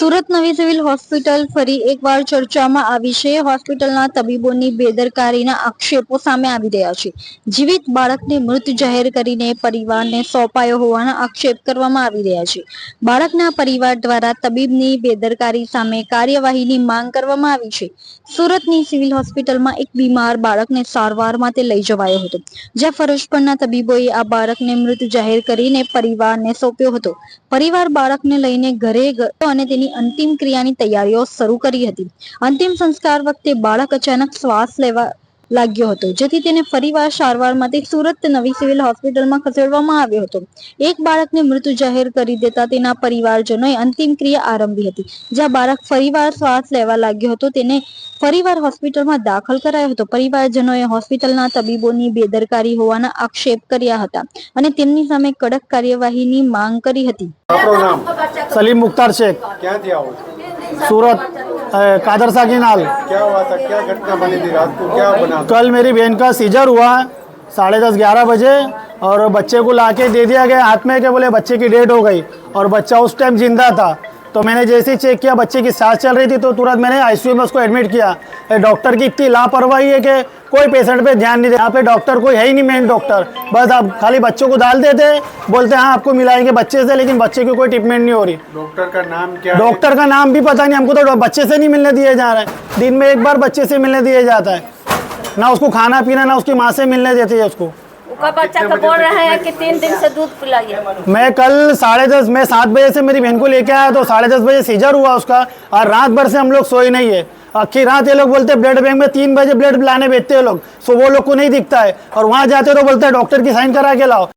સુરત નવી civil hospital ફરી એકવાર ચર્ચામાં આવી છે. હોસ્પિટલના તબીબોની બેદરકારીના આક્ષેપો સામે આવી રહ્યા છે. જીવિત બાળકને મૃત જાહેર કરીને પરિવારને સોંપાયો હોવાના આક્ષેપ કરવામાં આવી રહ્યા છે. બાળકના પરિવાર દ્વારા તબીબની બેદરકારી સામે કાર્યવાહીની માંગ કરવામાં આવી છે. સુરતની સિવિલ હોસ્પિટલમાં એક બીમાર બાળકને સારવાર માટે લઈ જવાયો હતો, જ્યાં ફરજ પરના તબીબોએ આ બાળકને મૃત જાહેર કરીને પરિવારને સોંપ્યો હતો. પરિવાર બાળકને લઈને ઘરે ગયો અને તેની અંતિમ ક્રિયાની તૈયારીઓ શરૂ કરી હતી. અંતિમ સંસ્કાર વખતે બાળક અચાનક શ્વાસ લેવા લાગ્યો હતો, જેથી તેને ફરીવાર સારવાર માટે સુરત નવી સિવિલ હોસ્પિટલમાં ખસેડવામાં આવ્યો હતો. એક બાળકને મૃત્યુ જાહેર કરી દેતા તેના પરિવારજનોએ અંતિમ ક્રિયા આરંભી હતી. જ્યાં બાળક ફરીવાર શ્વાસ લેવા લાગ્યો હતો, તેને ફરીવાર હોસ્પિટલમાં દાખલ કરાયો હતો. પરિવારજનોએ હોસ્પિટલના તબીબોની બેદરકારી હોવાના આક્ષેપ કર્યા હતા અને તેમની સામે કડક કાર્યવાહીની માંગ કરી હતી. सलीम मुख्तार शेख। क्या दिया सूरत कादर साकी नाल। क्या हुआ था? क्या घटना बनी थी? रात को क्या बना कल मेरी बहन का सीजर हुआ साढ़े दस ग्यारह बजे और बच्चे को ला के दे दिया गया। हाथ में के बोले? बच्चे की डेट हो गई और बच्चा उस टाइम ज़िंदा था। तो मैंने जैसे ही चेक किया बच्चे की सांस चल रही थी तो तुरंत मैंने आईसीयू में उसको एडमिट किया। डॉक्टर की इतनी लापरवाही है कि कोई पेशेंट पे ध्यान नहीं दे यहाँ पे डॉक्टर कोई है ही नहीं मेन डॉक्टर बस आप खाली बच्चों को डाल देते बोलते हैं हाँ आपको मिलाएँगे बच्चे से लेकिन बच्चे की कोई ट्रीटमेंट नहीं हो रही। डॉक्टर का नाम क्या डॉक्टर का नाम भी पता नहीं हमको तो बच्चे से नहीं मिलने दिए जा रहे हैं। दिन में एक बार बच्चे से मिलने दिया जाता है। ना उसको खाना पीना ना उसकी माँ से मिलने देती है उसको। उसका बच्चा को बोल रहे हैं कि तीन दिन से दूध पिलाइए। मैं कल साढ़े दस मैं सात बजे से मेरी बहन को लेके आया तो साढ़े दस बजे सीजर हुआ उसका और रात भर से हम लोग सोए नहीं है। आखिर रात ये लोग बोलते हैं ब्लड बैंक में तीन बजे ब्लड लाने भेजते हैं लोग। सो वो लोग को नहीं दिखता है और वहाँ जाते तो बोलते हैं डॉक्टर की साइन करा के लाओ।